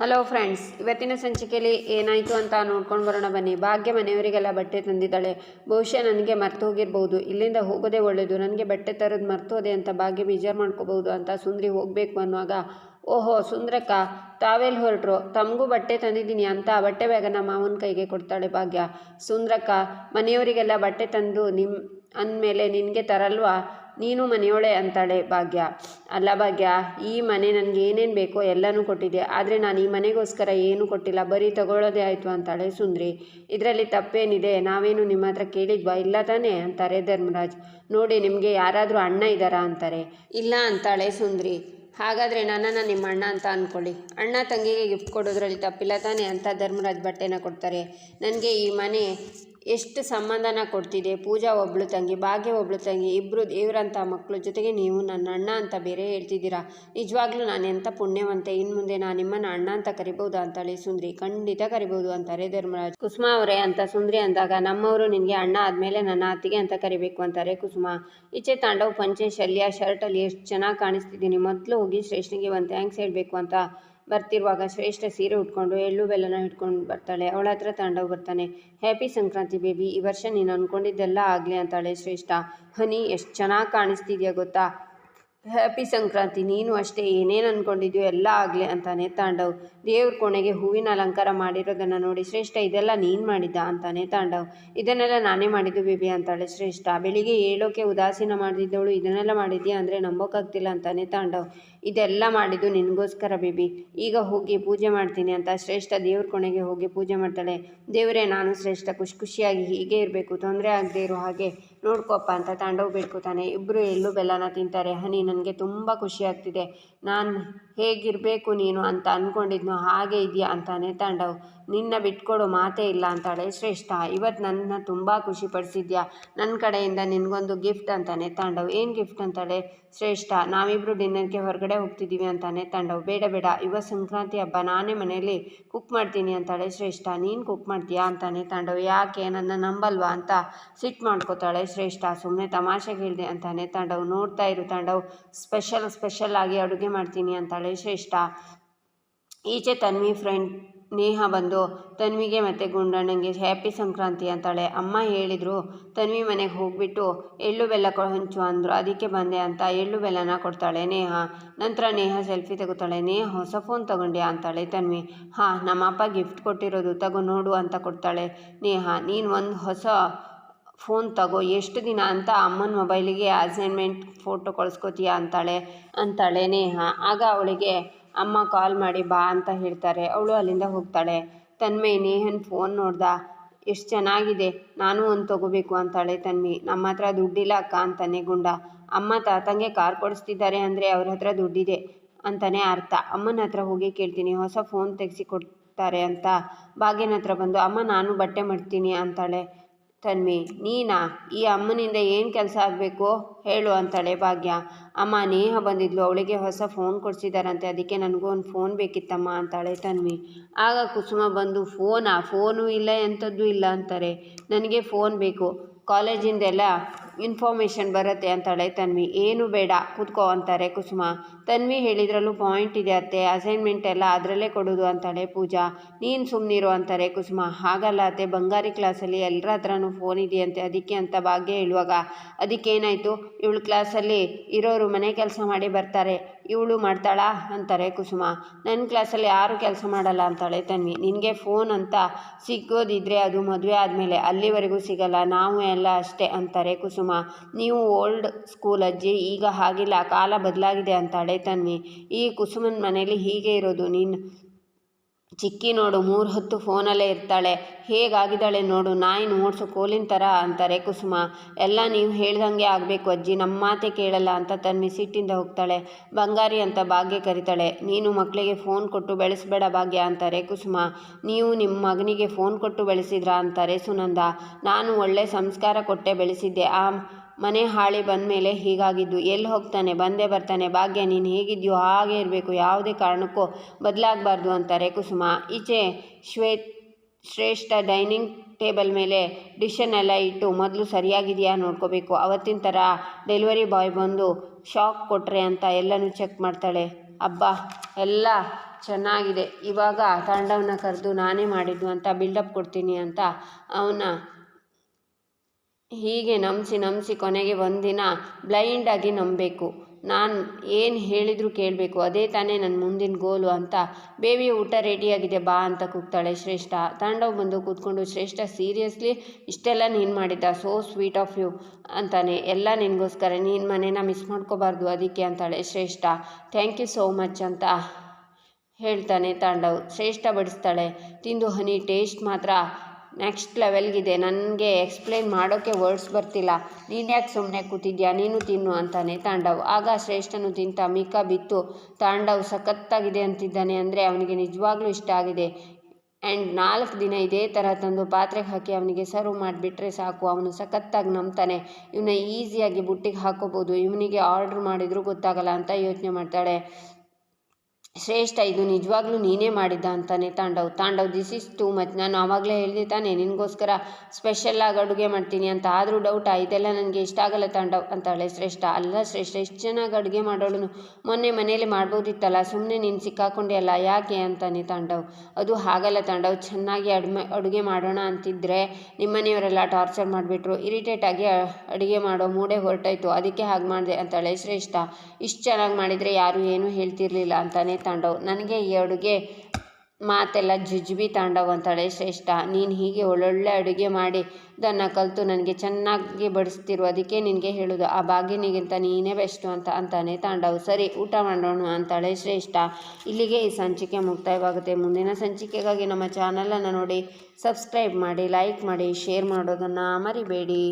Hello friends ಇವತ್ತಿನ ಸಂಚಿಕೆಯಲ್ಲಿ ಏನಾಯಿತು ಅಂತ ನೋಡ್ಕೊಂಡು ಬರೋಣ ಬನ್ನಿ. ಭಾಗ್ಯ ಮನೆಯವರಿಗೆಲ್ಲ ಬಟ್ಟೆ ತಂದಿದ್ದಾಳೆ. ಬಹುಶಃ ನನಗೆ ಮರ್ತು ಹೋಗಿರ್ಬೋದು. ಇಲ್ಲಿಂದ ಹೋಗೋದೇ ಒಳ್ಳೆಯದು ನನಗೆ ಬಟ್ಟೆ ತರೋದು ಮರ್ತೋದೆ ಅಂತ ಭಾಗ್ಯ ಬೇಜಾರು ಮಾಡ್ಕೋಬೋದು ಅಂತ ಸುಂದ್ರಿ ಹೋಗಬೇಕು ಅನ್ನುವಾಗ, ಓಹೋ ಸುಂದ್ರಕ್ಕ ತಾವೆಲ್ಲಿ ಹೊರಟ್ರು? ತಮಗೂ ಬಟ್ಟೆ ತಂದಿದ್ದೀನಿ ಅಂತ ಬಟ್ಟೆ ಬ್ಯಾಗನ್ನು ಮಾವನ ಕೈಗೆ ಕೊಡ್ತಾಳೆ ಭಾಗ್ಯ. ಸುಂದ್ರಕ್ಕ, ಮನೆಯವರಿಗೆಲ್ಲ ಬಟ್ಟೆ ತಂದು ನಿಮ್ಮ ಅಂದಮೇಲೆ ನಿನಗೆ ತರಲ್ವಾ? ನೀನು ಮನೆಯೊಳೆ ಅಂತಾಳೆ ಭಾಗ್ಯ. ಅಲ್ಲ ಭಾಗ್ಯ, ಈ ಮನೆ ನನಗೆ ಏನೇನು ಬೇಕೋ ಎಲ್ಲನೂ ಕೊಟ್ಟಿದೆ ಆದರೆ ನಾನು ಈ ಮನೆಗೋಸ್ಕರ ಏನೂ ಕೊಟ್ಟಿಲ್ಲ. ಬರೀ ತಗೊಳ್ಳೋದೇ ಆಯಿತು ಅಂತಾಳೆ ಸುಂದ್ರಿ. ಇದರಲ್ಲಿ ತಪ್ಪೇನಿದೆ? ನಾವೇನು ನಿಮ್ಮ ಹತ್ರ ಕೇಳಿದ್ವಾ? ಇಲ್ಲ ತಾನೇ ಅಂತಾರೆ ಧರ್ಮರಾಜ್. ನೋಡಿ, ನಿಮಗೆ ಯಾರಾದರೂ ಅಣ್ಣ ಇದ್ದಾರಾ ಅಂತಾರೆ. ಇಲ್ಲ ಅಂತಾಳೆ ಸುಂದ್ರಿ. ಹಾಗಾದರೆ ನನ್ನನ್ನು ನಿಮ್ಮ ಅಣ್ಣ ಅಂತ ಅಂದ್ಕೊಳ್ಳಿ ಅಣ್ಣ ತಂಗಿಗೆ ಗಿಫ್ಟ್ ಕೊಡೋದ್ರಲ್ಲಿ ತಪ್ಪಿಲ್ಲ ತಾನೇ ಅಂತ ಧರ್ಮರಾಜ್ ಬಟ್ಟೆನ ಕೊಡ್ತಾರೆ. ನನಗೆ ಈ ಮನೆ ಎಷ್ಟು ಸಂಬಂಧನ ಕೊಡ್ತಿದೆ? ಪೂಜಾ ಒಬ್ಳು ತಂಗಿ, ಭಾಗ್ಯ ಒಬ್ಳು ತಂಗಿ ಇಬ್ಬರು ದೇವರಂಥ ಮಕ್ಕಳು ಜೊತೆಗೆ ನೀವು ನನ್ನ ಅಣ್ಣ ಅಂತ ಬೇರೆ ಹೇಳ್ತಿದ್ದೀರಾ? ನಿಜವಾಗ್ಲೂ ನಾನು ಎಂಥ ಪುಣ್ಯವಂತೆ. ಇನ್ನು ಮುಂದೆ ನಾನು ನಿಮ್ಮನ್ನು ಅಣ್ಣ ಅಂತ ಕರಿಬಹುದಾ ಅಂತಾಳೆ ಸುಂದ್ರಿ. ಖಂಡಿತ ಕರಿಬೋದು ಅಂತಾರೆ ಧರ್ಮರಾಜ್. ಕುಸುಮಾ ಅವರೇ ಅಂತ ಸುಂದ್ರಿ ಅಂದಾಗ ನಮ್ಮವರು ನಿನಗೆ ಅಣ್ಣ ಆದಮೇಲೆ ನನ್ನ ಅತ್ತಿಗೆ ಅಂತ ಕರಿಬೇಕು ಅಂತಾರೆ ಕುಸುಮಾ. ಈಚೆ ತಾಂಡವ್ ಪಂಚೆ ಶಲ್ಯ, ಶರ್ಟಲ್ಲಿ ಎಷ್ಟು ಚೆನ್ನಾಗಿ ಕಾಣಿಸ್ತಿದ್ದೀನಿ. ಮೊದಲು ಹೋಗಿ ಶ್ರೇಷ್ಠನಿಗೆ ಒಂದು ಥ್ಯಾಂಕ್ಸ್ ಹೇಳಬೇಕು ಅಂತ. ಬರ್ತಿರುವಾಗ ಶ್ರೇಷ್ಠ ಸೀರೆ ಉಟ್ಕೊಂಡು ಎಳ್ಳು ಬೆಲ್ಲನ ಇಟ್ಕೊಂಡು ಬರ್ತಾಳೆ. ಅವಳ ಹತ್ರ ತಾಂಡವ್ ಬರ್ತಾನೆ. ಹ್ಯಾಪಿ ಸಂಕ್ರಾಂತಿ ಬೇಬಿ, ಈ ವರ್ಷ ನೀನು ಅಂದ್ಕೊಂಡಿದ್ದೆಲ್ಲ ಆಗಲಿ ಅಂತಾಳೆ ಶ್ರೇಷ್ಠ. ಹನಿ, ಎಷ್ಟು ಚೆನ್ನಾಗಿ ಕಾಣಿಸ್ತಿದ್ಯಾ ಗೊತ್ತಾ? ಹ್ಯಾಪಿ ಸಂಕ್ರಾಂತಿ ನೀನು ಅಷ್ಟೇ ಏನೇನು ಅಂದ್ಕೊಂಡಿದ್ಯೋ ಎಲ್ಲ ಆಗಲಿ ಅಂತಾನೆ ತಾಂಡವ್. ದೇವ್ರ ಕೋಣೆಗೆ ಹೂವಿನ ಅಲಂಕಾರ ಮಾಡಿರೋದನ್ನು ನೋಡಿ ಶ್ರೇಷ್ಠ, ಇದೆಲ್ಲ ನೀನು ಮಾಡಿದ್ದ ಅಂತಾನೆ ತಾಂಡವ್. ಇದನ್ನೆಲ್ಲ ನಾನೇ ಮಾಡಿದ್ದು ಬೇಬಿ ಅಂತಾಳೆ ಶ್ರೇಷ್ಠ. ಬೆಳಿಗ್ಗೆ ಹೇಳೋಕೆ ಉದಾಸೀನ ಮಾಡಿದ್ದವಳು ಇದನ್ನೆಲ್ಲ ಮಾಡಿದ್ಯಾ ಅಂದರೆ ನಂಬೋಕ್ಕಾಗ್ತಿಲ್ಲ ಅಂತಾನೆ ತಾಂಡವ್. ಇದೆಲ್ಲ ಮಾಡಿದ್ದು ನಿನಗೋಸ್ಕರ ಬೇಬಿ. ಈಗ ಹೋಗಿ ಪೂಜೆ ಮಾಡ್ತೀನಿ ಅಂತ ಶ್ರೇಷ್ಠ ದೇವ್ರ ಕೋಣೆಗೆ ಹೋಗಿ ಪೂಜೆ ಮಾಡ್ತಾಳೆ. ದೇವರೇ, ನಾನು ಶ್ರೇಷ್ಠ, ಖುಷಿ ಖುಷಿಯಾಗಿ ಹೀಗೆ ಇರಬೇಕು. ತೊಂದರೆ ಆಗದೆ ಇರೋ ಹಾಗೆ ನೋಡ್ಕೊಪ್ಪ ಅಂತ ತಾಂಡವ್ ಬೇಡ್ಕೊತಾನೆ ಇಬ್ಬರು ಎಳ್ಳು ಬೆಲ್ಲನ ತಿಂತಾರೆ. ಹನಿ, ನನಗೆ ತುಂಬ ಖುಷಿ ಆಗ್ತಿದೆ. ನಾನು ಹೇಗಿರಬೇಕು ನೀನು ಅಂತ ಅಂದ್ಕೊಂಡಿದ್ನೋ ಹಾಗೆ ಇದೆಯಾ ಅಂತಾನೆ ತಾಂಡವ್. ನಿನ್ನ ಬಿಟ್ಕೊಡೋ ಮಾತೇ ಇಲ್ಲ ಅಂತಾಳೆ ಶ್ರೇಷ್ಠ. ಇವತ್ತು ನನ್ನ ತುಂಬ ಖುಷಿಪಡಿಸಿದ್ಯಾ ನನ್ನ ಕಡೆಯಿಂದ ನಿನಗೊಂದು ಗಿಫ್ಟ್ ಅಂತಾನೆ ತಾಂಡವ್. ಏನು ಗಿಫ್ಟ್ ಅಂತಾಳೆ? ಶ್ರೇಷ್ಠ ನಾವಿಬ್ಬರು ಡಿನ್ನರ್ಗೆ ಹೊರಗಡೆ ಹೋಗ್ತಿದ್ದೀವಿ ಅಂತಾನೆ ತಾಂಡವ್. ಬೇಡ ಬೇಡ. ಇವತ್ತು ಸಂಕ್ರಾಂತಿ ಹಬ್ಬ. ನಾನೇ ಮನೆಯಲ್ಲಿ ಕುಕ್ ಮಾಡ್ತೀನಿ ಅಂತಾಳೆ ಶ್ರೇಷ್ಠ. ನೀನು ಕುಕ್ ಮಾಡ್ತೀಯಾ? ಅಂತಾನೆ ತಾಂಡವ್. ಯಾಕೆ? ನನ್ನ ನಂಬಲ್ವಾ? ಅಂತ ಸಿಟ್ಟು ಮಾಡ್ಕೋತಾಳೆ ಶ್ರೇಷ್ಠ. ಸುಮ್ಮನೆ ತಮಾಷೆಗೆ ಹೇಳಿದೆ ಅಂತಾನೆ. ತಾಂಡವ್ ನೋಡ್ತಾ ಇರು. ತಾಂಡವ್ ಸ್ಪೆಷಲ್ ಸ್ಪೆಷಲ್ ಆಗಿ ಅಡುಗೆ ಮಾಡ್ತೀನಿ ಅಂತಾಳೆ ಶ್ರೇಷ್ಠ. ಈಚೆ ತನ್ವಿ, ಫ್ರೆಂಡ್ ನೇಹ ಬಂದು, ತನ್ವಿಗೆ ಮತ್ತು ಗುಂಡಣ್ಣಂಗೆ ಹ್ಯಾಪಿ ಸಂಕ್ರಾಂತಿ ಅಂತಾಳೆ. ಅಮ್ಮ ಹೇಳಿದರು. ತನ್ವಿ ಮನೆಗೆ ಹೋಗಿಬಿಟ್ಟು, ಎಳ್ಳು ಬೆಲ್ಲ ಕೊ ಹಂಚು ಅಂದರು. ಅದಕ್ಕೆ ಬಂದೆ ಅಂತ ಎಳ್ಳು ಬೆಲ್ಲನ ಕೊಡ್ತಾಳೆ ನೇಹ. ನಂತರ ನೇಹ ಸೆಲ್ಫಿ ತಗೋತಾಳೆ ನೇಹ, ಹೊಸ ಫೋನ್ ತಗೊಂಡೆ ಅಂತಾಳೆ ತನ್ವಿ. ಹಾಂ, ನಮ್ಮಪ್ಪ ಗಿಫ್ಟ್ ಕೊಟ್ಟಿರೋದು ತಗೋ ನೋಡು ಅಂತ ಕೊಡ್ತಾಳೆ ನೇಹ. ನೀನು ಒಂದು ಹೊಸ ಫೋನ್ ತಗೋ, ಎಷ್ಟು ದಿನ ಅಂತ ಅಮ್ಮನ ಮೊಬೈಲಿಗೆ ಅಸೈನ್ಮೆಂಟ್ ಫೋಟೋ ಕಳಿಸ್ಕೋತೀಯ ಅಂತಾಳೆ ಅಂತಾಳೆ ನೇಹ ಆಗ ಅವಳಿಗೆ, ಅಮ್ಮ, ಕಾಲ್ ಮಾಡಿ ಬಾ ಅಂತ ಹೇಳ್ತಾರೆ. ಅವಳು ಅಲ್ಲಿಂದ ಹೋಗ್ತಾಳೆ. ತನ್ಮೈ, ನೇಹನ್ ಫೋನ್ ನೋಡ್ದ? ಎಷ್ಟು ಚೆನ್ನಾಗಿದೆ. ನಾನು ಒಂದು ತಗೋಬೇಕು ಅಂತಾಳೆ ತನ್ಮಿ. ನಮ್ಮ ಹತ್ರ ದುಡ್ಡಿಲ್ಲ ಅಕ್ಕ ಅಂತಾನೆ ಗುಂಡ. ಅಮ್ಮ, ತಾತಂಗೆ ಕಾರ್ ಕೊಡಿಸ್ತಿದ್ದಾರೆ ಅಂದರೆ ಅವ್ರ ಹತ್ರ ದುಡ್ಡಿದೆ ಅಂತಾನೆ ಅರ್ಥ. ಅಮ್ಮನ ಹತ್ರ ಹೋಗಿ ಕೇಳ್ತೀನಿ. ಹೊಸ ಫೋನ್ ತೆಗೆಸಿಕೊಡ್ತಾರೆ ಅಂತ. ಭಾಗ್ಯನ ಹತ್ರ ಬಂದು, ಅಮ್ಮ, ನಾನು ಬಟ್ಟೆ ಮಾಡ್ತೀನಿ ಅಂತಾಳೆ. ತನ್ವಿ ನೀನಾ, ಈ ಅಮ್ಮನಿಂದ ಏನು ಕೆಲಸ ಆಗಬೇಕು? ಹೇಳು ಅಂತಾಳೆ ಭಾಗ್ಯ. ಅಮ್ಮ, ನೇಹ ಬಂದಿದ್ಲು. ಅವಳಿಗೆ ಹೊಸ ಫೋನ್ ಕೊಡಿಸಿದಾರಂತೆ. ಅದಕ್ಕೆ ನನಗೂ ಒಂದು ಫೋನ್ ಬೇಕಿತ್ತಮ್ಮ ಅಂತಾಳೆ ತನ್ವಿ. ಆಗ ಕುಸುಮ ಬಂದು, ಫೋನಾ? ಫೋನು ಇಲ್ಲ ಎಂಥದ್ದು ಇಲ್ಲ ಅಂತಾರೆ. ನನಗೆ ಫೋನ್ ಬೇಕು. ಕಾಲೇಜಿಂದೆಲ್ಲ ಇನ್ಫಾರ್ಮೇಷನ್ ಬರುತ್ತೆ ಅಂತಾಳೆ ತನ್ವಿ, ಏನು ಬೇಡ, ಕೂತ್ಕೋ ಅಂತಾರೆ ಕುಸುಮ. ತನ್ವಿ ಹೇಳಿದ್ರಲ್ಲೂ ಪಾಯಿಂಟ್ ಇದೆ ಅತ್ತೆ ಅಸೈನ್ಮೆಂಟ್ ಎಲ್ಲ ಅದರಲ್ಲೇ ಕೊಡೋದು ಅಂತಾಳೆ ಪೂಜಾ. ನೀನು ಸುಮ್ಮನಿರು ಅಂತಾರೆ ಕುಸುಮ. ಹಾಗಲ್ಲ ಅತ್ತೆ, ಬಂಗಾರಿ ಕ್ಲಾಸಲ್ಲಿ ಎಲ್ಲರ ಹತ್ರನೂ ಫೋನ್ ಇದೆಯಂತೆ, ಅದಕ್ಕೆ ಅಂತ ಭಾಗ್ಯ ಹೇಳುವಾಗ ಅದಕ್ಕೇನಾಯಿತು ಇವಳು ಕ್ಲಾಸಲ್ಲಿ ಇರೋರು ಮನೆ ಕೆಲಸ ಮಾಡಿ ಬರ್ತಾರೆ, ಇವಳು ಮಾಡ್ತಾಳಾ? ಅಂತಾರೆ ಕುಸುಮ. ನನ್ನ ಕ್ಲಾಸಲ್ಲಿ ಯಾರು ಕೆಲಸ ಮಾಡಲ್ಲ ಅಂತಾಳೆ ತನ್ವಿ. ನಿನಗೆ ಫೋನ್ ಅಂತ ಸಿಗೋದಿದ್ರೆ ಅದು ಮದುವೆ ಆದಮೇಲೆ ಅಲ್ಲಿವರೆಗೂ ಸಿಗಲ್ಲ, ನಾವು ಎಲ್ಲ ಅಷ್ಟೇ ಅಂತಾರೆ ಕುಸುಮ. ನೀವು ಓಲ್ಡ್ ಸ್ಕೂಲ್ ಅಜ್ಜಿ, ಈಗ ಹಾಗಿಲ್ಲ, ಕಾಲ ಬದಲಾಗಿದೆ ಅಂತಾಳೆ ತನ್ವಿ ಈ ಕುಸುಮನ ಮನೇಲಿ ಹೀಗೆ ಇರೋದು, ನೀನು ಚಿಕ್ಕಿ ನೋಡು, ಮೂರು ಹೊತ್ತು ಫೋನಲ್ಲೇ ಇರ್ತಾಳೆ. ಹೇಗಾಗಿದ್ದಾಳೆ ನೋಡು, ನಾಯಿ ನೋಡ್ಸೋ ಕೋಲಿನ ಥರ ಅಂತಾರೆ ಕುಸುಮ. ಎಲ್ಲ ನೀವು ಹೇಳ್ದಂಗೆ ಆಗಬೇಕು ಅಜ್ಜಿ ನಮ್ಮ ಮಾತೆ ಕೇಳಲ್ಲ ಅಂತ ತನ್ನ ಸಿಟ್ಟಿಂದ ಹೋಗ್ತಾಳೆ. ಬಂಗಾರಿ ಅಂತ ಭಾಗ್ಯ ಕರಿತಾಳೆ. ನೀನು ಮಕ್ಕಳಿಗೆ ಫೋನ್ ಕೊಟ್ಟು ಬೆಳೆಸಬೇಡ ಭಾಗ್ಯ ಅಂತಾರೆ ಕುಸುಮ. ನೀವು ನಿಮ್ಮ ಮಗನಿಗೆ ಫೋನ್ ಕೊಟ್ಟು ಬೆಳೆಸಿದ್ರಾ ಅಂತಾರೆ ಸುನಂದ. ನಾನು ಒಳ್ಳೆ ಸಂಸ್ಕಾರ ಕೊಟ್ಟೆ ಬೆಳೆಸಿದ್ದೆ. ಆ ಮನೆ ಹಾಳೆ ಬಂದ ಮೇಲೆ ಹೀಗಾಗಿದ್ದು. ಎಲ್ಲಿ ಹೋಗ್ತಾನೆ? ಬಂದೇ ಬರ್ತಾನೆ. ಭಾಗ್ಯ, ನೀನು ಹೇಗಿದ್ಯೋ ಹಾಗೆ ಇರಬೇಕು. ಯಾವುದೇ ಕಾರಣಕ್ಕೂ ಬದಲಾಗಬಾರ್ದು ಅಂತಾರೆ ಕುಸುಮ. ಈಚೆ ಶ್ವೇತ್ ಶ್ರೇಷ್ಠ ಡೈನಿಂಗ್ ಟೇಬಲ್ ಮೇಲೆ ಡಿಶನ್ನೆಲ್ಲ ಇಟ್ಟು ಮೊದಲು ಸರಿಯಾಗಿದೆಯಾ ನೋಡ್ಕೋಬೇಕು. ಅವತ್ತಿನ ಥರ ಡೆಲಿವರಿ ಬಾಯ್ ಬಂದು ಶಾಕ್ ಕೊಟ್ಟರೆ ಅಂತ ಎಲ್ಲನೂ ಚೆಕ್ ಮಾಡ್ತಾಳೆ. ಹಬ್ಬ ಎಲ್ಲ ಚೆನ್ನಾಗಿದೆ. ಇವಾಗ ತಾಂಡವನ್ನ ಕರೆದು ನಾನೇ ಮಾಡಿದ್ದು ಅಂತ ಬಿಲ್ಡಪ್ ಕೊಡ್ತೀನಿ ಅಂತ ಅವನ ಹೀಗೆ ನಂಬಿಸಿ ನಂಬಿಸಿ ಕೊನೆಗೆ ಒಂದಿನ ಬ್ಲೈಂಡಾಗಿ ನಂಬಬೇಕು. ನಾನು ಏನು ಹೇಳಿದರೂ ಕೇಳಬೇಕು. ಅದೇ ತಾನೇ ನನ್ನ ಮುಂದಿನ ಗೋಲು ಅಂತ. ಬೇಬಿ ಊಟ ರೆಡಿಯಾಗಿದೆ ಬಾ ಅಂತ ಕೂಗ್ತಾಳೆ ಶ್ರೇಷ್ಠ. ತಾಂಡವ್ ಬಂದು ಕೂತ್ಕೊಂಡು, ಶ್ರೇಷ್ಠ ಸೀರಿಯಸ್ಲಿ ಇಷ್ಟೆಲ್ಲ ನೀನು ಮಾಡಿದ್ದ? ಸೋ ಸ್ವೀಟ್ ಆಫ್ ಯು ಅಂತಾನೆ. ಎಲ್ಲ ನಿನಗೋಸ್ಕರ, ನೀನು ಮನೇನ ಮಿಸ್ ಮಾಡ್ಕೋಬಾರ್ದು ಅದಕ್ಕೆ ಅಂತಾಳೆ ಶ್ರೇಷ್ಠ. ಥ್ಯಾಂಕ್ ಯು ಸೋ ಮಚ್ ಅಂತ ಹೇಳ್ತಾನೆ ತಾಂಡವ್. ಶ್ರೇಷ್ಠ ಬಡಿಸ್ತಾಳೆ. ತಿಂದು, ಹನಿ ಟೇಸ್ಟ್ ಮಾತ್ರ ನೆಕ್ಸ್ಟ್ ಲೆವೆಲ್ಗಿದೆ ನನಗೆ ಎಕ್ಸ್ಪ್ಲೇನ್ ಮಾಡೋಕ್ಕೆ ವರ್ಡ್ಸ್ ಬರ್ತಿಲ್ಲ. ನೀನು ಯಾಕೆ ಸುಮ್ಮನೆ ಕೂತಿದ್ಯಾ? ನೀನು ತಿನ್ನು ಅಂತಾನೆ ತಾಂಡವ್. ಆಗ ಶ್ರೇಷ್ಠನು ತಿಂತ ಮಿಕ್ಕ ಬಿತ್ತು. ತಾಂಡವ್ ಸಖತ್ತಾಗಿದೆ ಅಂತಿದ್ದಾನೆ ಅಂದರೆ ಅವನಿಗೆ ನಿಜವಾಗ್ಲೂ ಇಷ್ಟ ಆಗಿದೆ. ಆ್ಯಂಡ್ ನಾಲ್ಕು ದಿನ ಇದೇ ಥರ ತಂದು ಪಾತ್ರೆಗೆ ಹಾಕಿ ಅವನಿಗೆ ಸರ್ವ್ ಮಾಡಿಬಿಟ್ರೆ ಸಾಕು. ಅವನು ಸಖತ್ತಾಗಿ ನಂಬ್ತಾನೆ. ಇವನ್ನ ಈಸಿಯಾಗಿ ಬುಟ್ಟಿಗೆ ಹಾಕೋಬೋದು. ಇವನಿಗೆ ಆರ್ಡ್ರ್ ಮಾಡಿದರೂ ಗೊತ್ತಾಗಲ್ಲ ಅಂತ ಯೋಚನೆ ಮಾಡ್ತಾಳೆ. ಶ್ರೇಷ್ಠ, ಇದು ನಿಜವಾಗ್ಲೂ ನೀನೇ ಮಾಡಿದ್ದ ಅಂತಾನೆ Tandav. Tandav this is too much ನಾನು ಆವಾಗಲೇ ಹೇಳಿದೆ ತಾನೆ, ನಿನಗೋಸ್ಕರ ಸ್ಪೆಷಲ್ಲಾಗಿ ಅಡುಗೆ ಮಾಡ್ತೀನಿ ಅಂತ. ಆದರೂ ಡೌಟಾ ಇದೆಲ್ಲ ನನಗೆ ಇಷ್ಟ ಆಗಲ್ಲ ತಾಂಡವ್ ಅಂತಾಳೆ ಶ್ರೇಷ್ಠ. ಅಲ್ಲ ಶ್ರೇಷ್ಠ ಎಷ್ಟು ಚೆನ್ನಾಗಿ ಅಡುಗೆ ಮಾಡೋಳು ಮೊನ್ನೆ ಮನೇಲಿ ಮಾಡ್ಬೋದಿತ್ತಲ್ಲ ಸುಮ್ಮನೆ ನೀನು ಸಿಕ್ಕಾಕೊಂಡೆ ಅಲ್ಲ, ಯಾಕೆ ಅಂತಾನೆ ತಾಂಡವ್. ಅದು ಹಾಗಲ್ಲ ತಾಂಡವ್, ಚೆನ್ನಾಗಿ ಅಡ್ಮೆ, ಅಡುಗೆ ಮಾಡೋಣ ಅಂತಿದ್ರೆ ನಿಮ್ಮನೆಯವರೆಲ್ಲ ಟಾರ್ಚರ್ ಮಾಡಿಬಿಟ್ರು. ಇರಿಟೇಟ್ ಆಗಿ ಅಡುಗೆ ಮಾಡೋ ಮೂಡೆ ಹೊರಟಾಯ್ತು. ಅದಕ್ಕೆ ಹಾಗೆ ಮಾಡಿದೆ ಅಂತಾಳೆ ಶ್ರೇಷ್ಠ. ಇಷ್ಟು ಚೆನ್ನಾಗಿ ಮಾಡಿದರೆ ಯಾರೂ ಏನೂ ಹೇಳ್ತಿರ್ಲಿಲ್ಲ ಅಂತಾನೆ ತಾಂಡವ್. ನನಗೆ ಈ ಅಡುಗೆ ಮಾತೆಲ್ಲ ಜುಜುಬಿ ತಾಂಡವ್ ಅಂತಾಳೆ ಶ್ರೇಷ್ಠ. ನೀನು ಹೀಗೆ ಒಳ್ಳೊಳ್ಳೆ ಅಡುಗೆ ಮಾಡಿ ಅದನ್ನು ಕಲಿತು ನನಗೆ ಚೆನ್ನಾಗಿ ಬಡಿಸ್ತಿರು. ಅದಕ್ಕೆ ನಿನಗೆ ಹೇಳೋದು, ಆ ಭಾಗ್ಯನಿಗಿಂತ ನೀನೇ ಬೆಸ್ಟು ಅಂತ ಅಂತಾನೆ ತಾಂಡವ್. ಸರಿ, ಊಟ ಮಾಡೋಣ ಅಂತಾಳೆ ಶ್ರೇಷ್ಠ. ಇಲ್ಲಿಗೆ ಈ ಸಂಚಿಕೆ ಮುಕ್ತಾಯವಾಗುತ್ತೆ. ಮುಂದಿನ ಸಂಚಿಕೆಗಾಗಿ ನಮ್ಮ ಚಾನಲನ್ನು ನೋಡಿ ಸಬ್ಸ್ಕ್ರೈಬ್ ಮಾಡಿ ಲೈಕ್ ಮಾಡಿ ಶೇರ್ ಮಾಡೋದನ್ನು ಮರಿಬೇಡಿ.